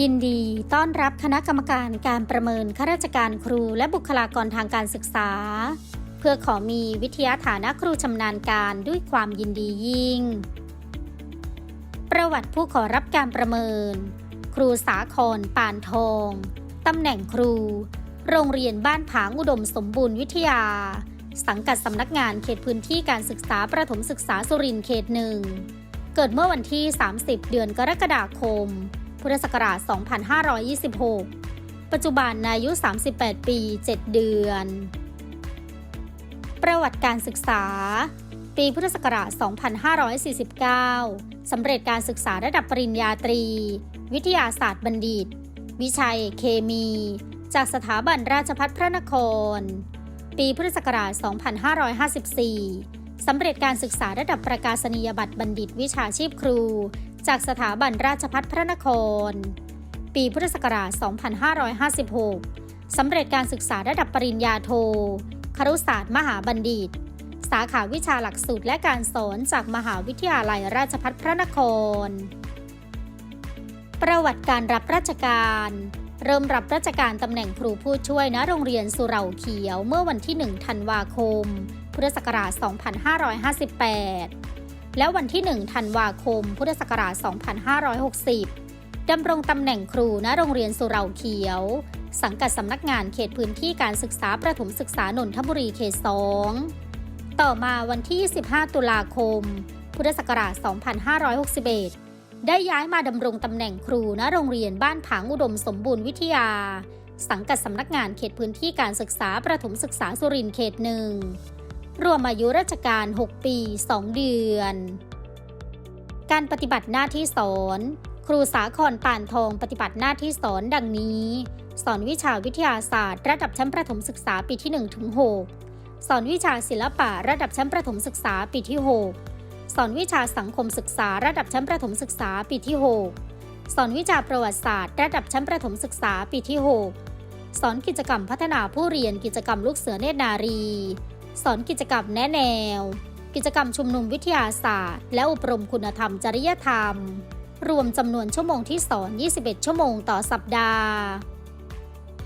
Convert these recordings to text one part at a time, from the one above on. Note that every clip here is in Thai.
ยินดีต้อนรับคณะกรรมการการประเมินข้าราชการครูและบุคลากรทางการศึกษา เพื่อขอมีวิทยาฐานะครูชำนาญการด้วยความยินดียิ่ง ประวัติผู้ขอรับการประเมิน ครูสาครปานทองตำแหน่งครู โรงเรียนบ้านผางอุดมสมบูรณ์วิทยา สังกัดสำนักงานเขตพื้นที่การศึกษาประถมศึกษาสุรินทร์เขตหนึ่ง เกิดเมื่อวันที่ 30 เดือนกรกฎาคม พุทธศักราช 2526 ปัจจุบันอายุ 38 ปี 7 เดือน ประวัติการศึกษา ปีพุทธศักราช 2549 สำเร็จการศึกษาระดับปริญญาตรี วิทยาศาสตร์บัณฑิต วิชัยเคมี จากสถาบันราชภัฏพระนคร ปีพุทธศักราช 2554สำเร็จการศึกษาระดับประกาศนียบัตรบัณฑิตวิชาชีพครู จากสถาบันราชภัฏพระนคร ปีพุทธศักราช 2556 สำเร็จการศึกษาระดับปริญญาโท ครุศาสตร์มหาบัณฑิต สาขาวิชาหลักสูตรและการสอนจากมหาวิทยาลัยราชภัฏพระนคร ประวัติการรับราชการเริ่มรับราชการตำแหน่งครูผู้ช่วยณโรงเรียนสุเหร่าเขียวเมื่อวันที่ 1 ธันวาคม พุทธศักราช 2558 และวันที่ 1 ธันวาคม พุทธศักราช 2560 ดำรงตำแหน่งครูณโรงเรียนสุเหร่าเขียว สังกัดสำนักงานเขตพื้นที่การศึกษาประถมศึกษานนทบุรีเขต 2 ต่อมาวันที่25ตุลาคม พุทธศักราช 2561 ได้ย้ายมาดำรงตำแหน่งครูณโรงเรียนบ้านผางอุดมสมบูรณ์วิทยา สังกัดสำนักงานเขตพื้นที่การศึกษาประถมศึกษาสุรินทร์เขตหนึ่ง รวมอายุราชการ 6 ปี 2 เดือน การปฏิบัติหน้าที่สอน ครูสาครปานทองปฏิบัติหน้าที่สอนดังนี้ สอนวิชาวิทยาศาสตร์ ระดับชั้นประถมศึกษาปีที่1ถึง6สอนวิชาศิลปะระดับชั้นประถมศึกษาปีที่ 6 สอนวิชาสังคมศึกษาระดับชั้นประถมศึกษาปีที่ 6 สอนวิชาประวัติศาสตร์ ระดับชั้นประถมศึกษาปีที่ 6 สอนกิจกรรมพัฒนาผู้เรียนกิจกรรมลูกเสือเนตรนารี สอนกิจกรรมแนะแนว กิจกรรมชุมนุมวิทยาศาสตร์ และอบรมคุณธรรมจริยธรรม รวมจำนวนชั่วโมงที่สอน 21 ชั่วโมงต่อสัปดาห์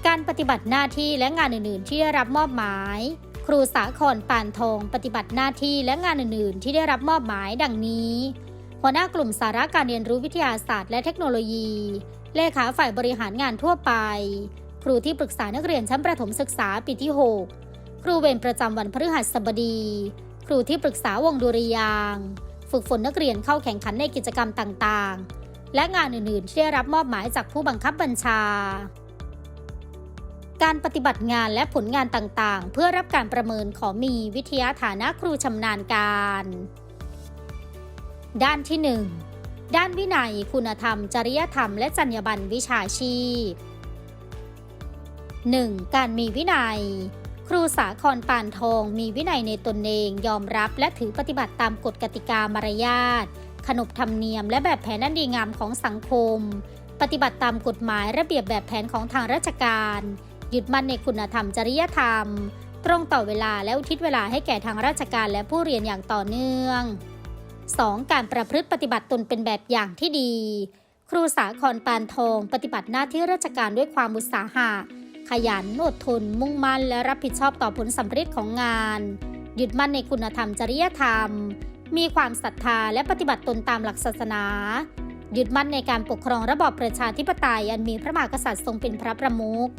การปฏิบัติหน้าที่และงานอื่น ๆ ที่ได้รับมอบหมาย ครูสาครปานทองปฏิบัติหน้าที่และงานอื่น ๆ ที่ได้รับมอบหมายดังนี้หัวหน้ากลุ่มสาระการเรียนรู้วิทยาศาสตร์และเทคโนโลยี เลขาฝ่ายบริหารงานทั่วไป ครูที่ปรึกษานักเรียนชั้นประถมศึกษาปีที่ 6 รูเวรประจำวันพฤหัสบดี ครูที่ปรึกษาวงดุริยาง ฝึกฝนนักเรียนเข้าแข่งขันในกิจกรรมต่างๆ และงานอื่นๆที่ได้รับมอบหมายจากผู้บังคับบัญชา การปฏิบัติงานและผลงานต่างๆ เพื่อรับการประเมินขอมีวิทยาฐานะครูชำนาญการ ด้านที่ 1 ด้านวินัย คุณธรรม จริยธรรม และจรรยาบรรณวิชาชีพ 1. การมีวินัย ครูสาครปานทองมีวินัยในตนเองยอมรับและถือปฏิบัติตามกฎกติกามารยาท ขนบธรรมเนียมและแบบแผนอันดีงามของสังคม ปฏิบัติตามกฎหมายระเบียบแบบแผนของทางราชการยึดมั่นในคุณธรรมจริยธรรม ตรงต่อเวลาและอุทิศเวลาให้แก่ทางราชการและผู้เรียนอย่างต่อเนื่อง 2. การประพฤติปฏิบัติตนเป็นแบบอย่างที่ดี ครูสาครปานทอง ปฏิบัติหน้าที่ราชการด้วยความอุตสาหะ ขยันอดทน มุ่งมั่น และรับผิดชอบต่อผลสำเร็จของงาน ยึดมั่นในคุณธรรมจริยธรรม มีความศรัทธาและปฏิบัติตนตามหลักศาสนายึดมั่นในการปกครองระบอบประชาธิปไตยอันมีพระมหากษัตริย์ทรงเป็นพระประมุข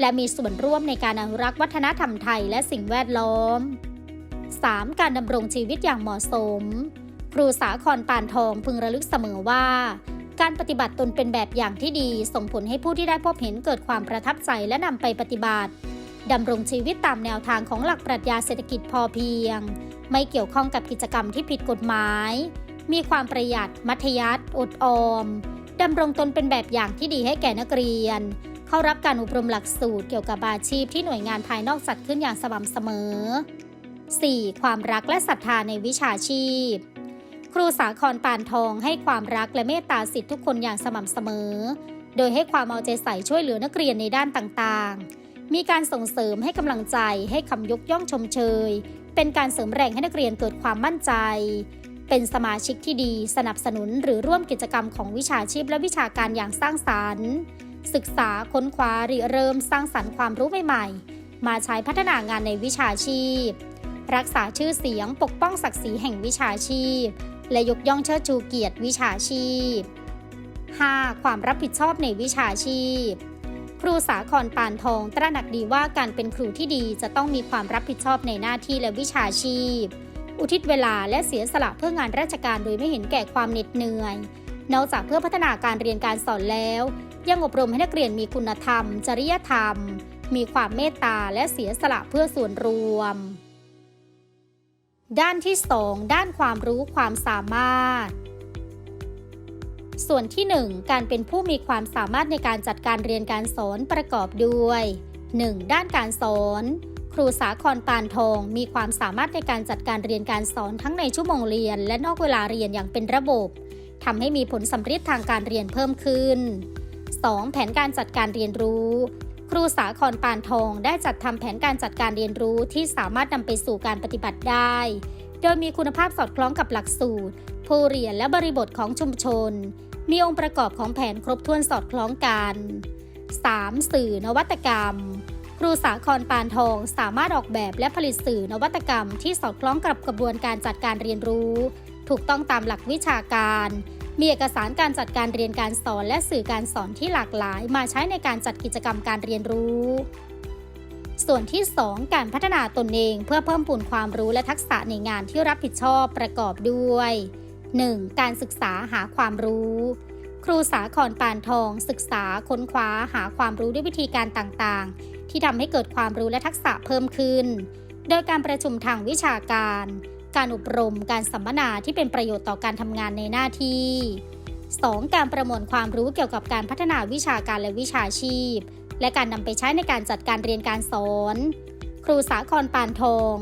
และมีส่วนร่วมในการอนุรักษ์วัฒนธรรมไทยและสิ่งแวดล้อม 3. การดำรงชีวิตอย่างเหมาะสม ครูสาครปานทองพึงระลึกเสมอว่า การปฏิบัติตนเป็นแบบอย่างที่ดี ส่งผลให้ผู้ที่ได้พบเห็นเกิดความประทับใจและนำไปปฏิบัติดำรงชีวิตตามแนวทางของหลักปรัชญาเศรษฐกิจพอเพียง ไม่เกี่ยวข้องกับกิจกรรมที่ผิดกฎหมาย มีความประหยัด มัธยัติอดออมดำรงตนเป็นแบบอย่างที่ดีให้แก่นักเรียน เข้ารับการอบรมหลักสูตรเกี่ยวกับอาชีพที่หน่วยงานภายนอกจัดขึ้นอย่างสม่ำเสมอ 4. ความรักและศรัทธาในวิชาชีพ ครูสาครปานทองให้ความรักและเมตตาสิทธิทุกคนอย่างสม่ำเสมอ โดยให้ความเอาใจใส่ช่วยเหลือนักเรียนในด้านต่างๆ มีการส่งเสริมให้กำลังใจให้คำยกย่องชมเชย เป็นการเสริมแรงให้นักเรียนเกิดความมั่นใจ เป็นสมาชิกที่ดีสนับสนุนหรือร่วมกิจกรรมของวิชาชีพและวิชาการอย่างสร้างสรรค์ ศึกษาค้นคว้าริเริ่มสร้างสรรค์ความรู้ใหม่ๆ มาใช้พัฒนางานในวิชาชีพ รักษาชื่อเสียงปกป้องศักดิ์ศรีแห่งวิชาชีพ และยกย่องเชิดชูเกียรติวิชาชีพ 5. ความรับผิดชอบในวิชาชีพ ครูสาครปานทองตระหนักดีว่าการเป็นครูที่ดีจะต้องมีความรับผิดชอบในหน้าที่และวิชาชีพ อุทิศเวลาและเสียสละเพื่องานราชการโดยไม่เห็นแก่ความเหน็ดเหนื่อย นอกจากเพื่อพัฒนาการเรียนการสอนแล้ว ยังอบรมให้นักเรียนมีคุณธรรม จริยธรรม มีความเมตตาและเสียสละเพื่อส่วนรวม ด้านที่ 2 ด้านความรู้ความสามารถ ส่วนที่ 1 การเป็นผู้มีความสามารถในการจัดการเรียนการสอนประกอบด้วย 1. ด้านการสอน ครูสาครปานทองมีความสามารถในการจัดการเรียนการสอนทั้งในชั่วโมงเรียน และนอกเวลาเรียนอย่างเป็นระบบทำให้มีผลสำเร็จทางการเรียนเพิ่มขึ้น 2. แผนการจัดการเรียนรู้ ครูสาครปานทองได้จัดทำแผนการจัดการเรียนรู้ที่สามารถนำไปสู่การปฏิบัติได้ โดยมีคุณภาพสอดคล้องกับหลักสูตร ผู้เรียนและบริบทของชุมชน มีองค์ประกอบของแผนครบถ้วนสอดคล้องกัน 3. สื่อนวัตกรรม ครูสาครปานทองสามารถออกแบบและผลิตสื่อนวัตกรรมที่สอดคล้องกับกระบวนการจัดการเรียนรู้ ถูกต้องตามหลักวิชาการ มีเอกสารการจัดการเรียนการสอนและสื่อการสอนที่หลากหลาย มาใช้ในการจัดกิจกรรมการเรียนรู้ ส่วนที่ 2 การพัฒนาตนเองเพื่อเพิ่มพูนความรู้และทักษะในงานที่รับผิดชอบประกอบด้วย 1. การศึกษาหาความรู้ ครูสาครปานทอง ศึกษาค้นคว้าหาความรู้ด้วยวิธีการต่างๆ ที่ทำให้เกิดความรู้และทักษะเพิ่มขึ้น โดยการประชุมทางวิชาการ การอบรมการสัมมนาที่เป็นประโยชน์ต่อการทำงานในหน้าที่ 2. การประมวลความรู้เกี่ยวกับการพัฒนาวิชาการและวิชาชีพ และการนำไปใช้ในการจัดการเรียนการสอน ครูสาครปานทอง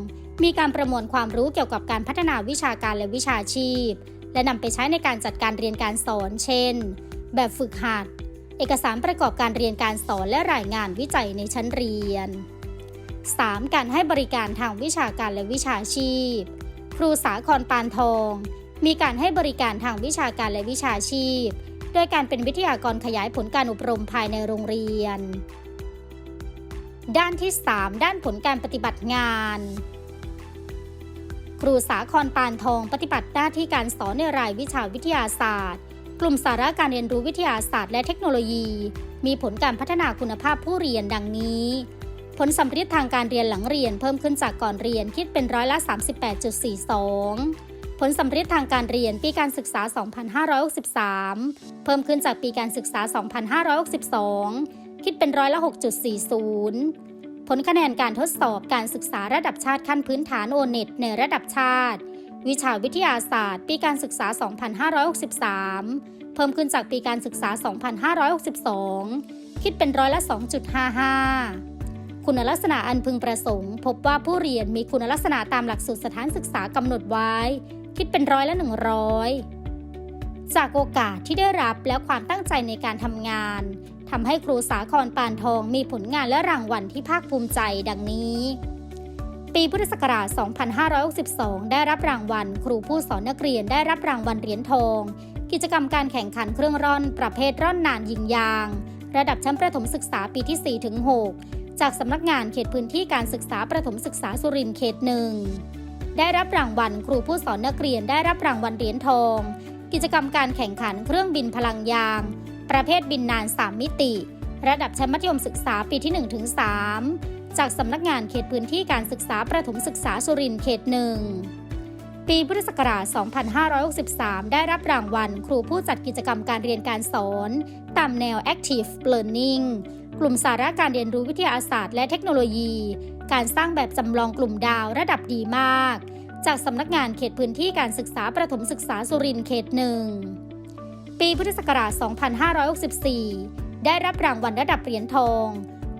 มีการประมวลความรู้เกี่ยวกับการพัฒนาวิชาการและวิชาชีพ และนำไปใช้ในการจัดการเรียนการสอน เช่น แบบฝึกหัด เอกสารประกอบการเรียนการสอนและรายงานวิจัยในชั้นเรียน 3. การให้บริการทางวิชาการและวิชาชีพ ครูสาครปานทอง มีการให้บริการทางวิชาการและวิชาชีพ โดยการเป็นวิทยากรขยายผลการอบรมภายในโรงเรียน ด้านที่ 3 ด้านผลการปฏิบัติงาน ครูสาครปานทองปฏิบัติหน้าที่การสอนในรายวิชาวิทยาศาสตร์ กลุ่มสาระการเรียนรู้วิทยาศาสตร์และเทคโนโลยี มีผลการพัฒนาคุณภาพผู้เรียนดังนี้ ผลสัมฤทธิ์ทางการเรียนหลังเรียนเพิ่มขึ้นจากก่อนเรียนคิดเป็นร้อยละ 38.42 ผลสัมฤทธิ์ทางการเรียนปีการศึกษา 2563 เพิ่มขึ้นจากปีการศึกษา 2562 คิดเป็นร้อยละ 6.40 ผลคะแนนการทดสอบการศึกษาระดับชาติขั้นพื้นฐานโอเน็ตในระดับชาติ วิชาวิทยาศาสตร์ ปีการศึกษา 2563 เพิ่มขึ้นจากปีการศึกษา 2562 คิดเป็นร้อยละ 2.55 คุณลักษณะอันพึงประสงค์ พบว่าผู้เรียนมีคุณลักษณะตามหลักสูตรสถานศึกษากำหนดไว้ คิดเป็นร้อยละ 100 จากโอกาสที่ได้รับและความตั้งใจในการทำงานทำให้ครูสาครปานทองมีผลงานและรางวัลที่ภาคภูมิใจดังนี้ ปีพุทธศักราช 2562 ได้รับรางวัล ครูผู้สอนนักเรียนได้รับรางวัลเหรียญทอง กิจกรรมการแข่งขันเครื่องร่อน ประเภทร่อนนานยิงยาง ระดับชั้นประถมศึกษาปีที่4-6 จากสำนักงานเขตพื้นที่การศึกษาประถมศึกษาสุรินทร์เขตหนึ่งได้รับรางวัลครูผู้สอนนักเรียนได้รับรางวัลเหรียญทอง กิจกรรมการแข่งขันเครื่องบินพลังยาง ประเภทบินนาน 3 มิติ ระดับชั้นมัธยมศึกษาปีที่ 1-3 จากสำนักงานเขตพื้นที่การศึกษาประถมศึกษาสุรินทร์เขตหนึ่งปีพุทธศักราช 2563 ได้รับรางวัล ครูผู้จัดกิจกรรมการเรียนการสอน ตามแนว Active Learning กลุ่มสาระการเรียนรู้วิทยาศาสตร์และเทคโนโลยี การสร้างแบบจำลองกลุ่มดาวระดับดีมาก จากสำนักงานเขตพื้นที่การศึกษาประถมศึกษาสุรินทร์เขตหนึ่ง ปีพุทธศักราช 2564 ได้รับรางวัลระดับเหรียญทอง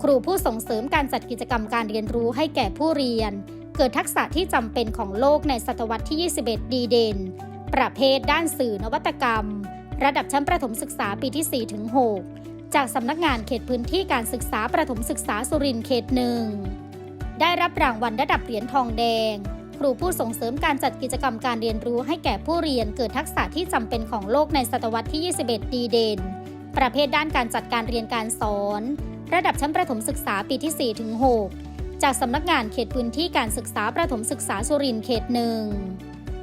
ครูผู้ส่งเสริมการจัดกิจกรรมการเรียนรู้ให้แก่ผู้เรียน เกิดทักษะที่จำเป็นของโลกในศตวรรษที่ 21 ดีเด่น ประเภทด้านสื่อนวัตกรรม ระดับชั้นประถมศึกษาปีที่4-6 จากสำนักงานเขตพื้นที่การศึกษาประถมศึกษาสุรินทร์เขตหนึ่งได้รับรางวัลระดับเหรียญทองแดง ครูผู้ส่งเสริมการจัดกิจกรรมการเรียนรู้ให้แก่ผู้เรียนเกิดทักษะที่จำเป็นของโลกในศตวรรษที่ 21 ดีเด่น ประเภทด้านการจัดการเรียนการสอน ระดับชั้นประถมศึกษาปีที่4-6จากสำนักงานเขตพื้นที่การศึกษาประถมศึกษาสุรินทร์เขตหนึ่ง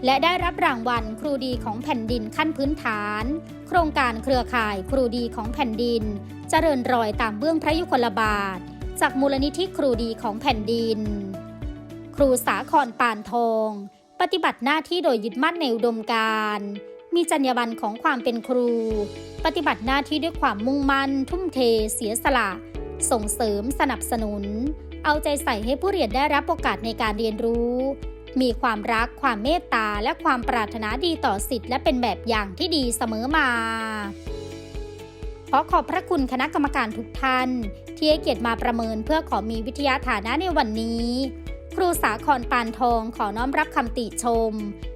และได้รับรางวัลครูดีของแผ่นดินขั้นพื้นฐาน โครงการเครือข่ายครูดีของแผ่นดิน เจริญรอยตามเบื้องพระยุคลบาท จากมูลนิธิครูดีของแผ่นดิน ครูสาครปานทอง ปฏิบัติหน้าที่โดยยึดมั่นในอุดมการณ์มีจรรยาบรรณของความเป็นครู ปฏิบัติหน้าที่ด้วยความมุ่งมั่น ทุ่มเท เสียสละ ส่งเสริมสนับสนุน เอาใจใส่ให้ผู้เรียนได้รับโอกาสในการเรียนรู้ มีความรักความเมตตาและความปรารถนาดีต่อสิทธิ์และเป็นแบบอย่างที่ดีเสมอมา ขอขอบพระคุณคณะกรรมการทุกท่าน ที่ให้เกียรติมาประเมินเพื่อขอมีวิทยาฐานะในวันนี้ ครูสาครปานทองขอน้อมรับคำติชม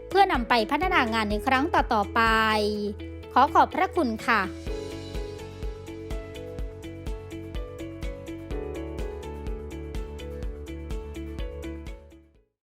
เพื่อนำไปพัฒนางานในครั้งต่อๆไป ขอขอบพระคุณค่ะ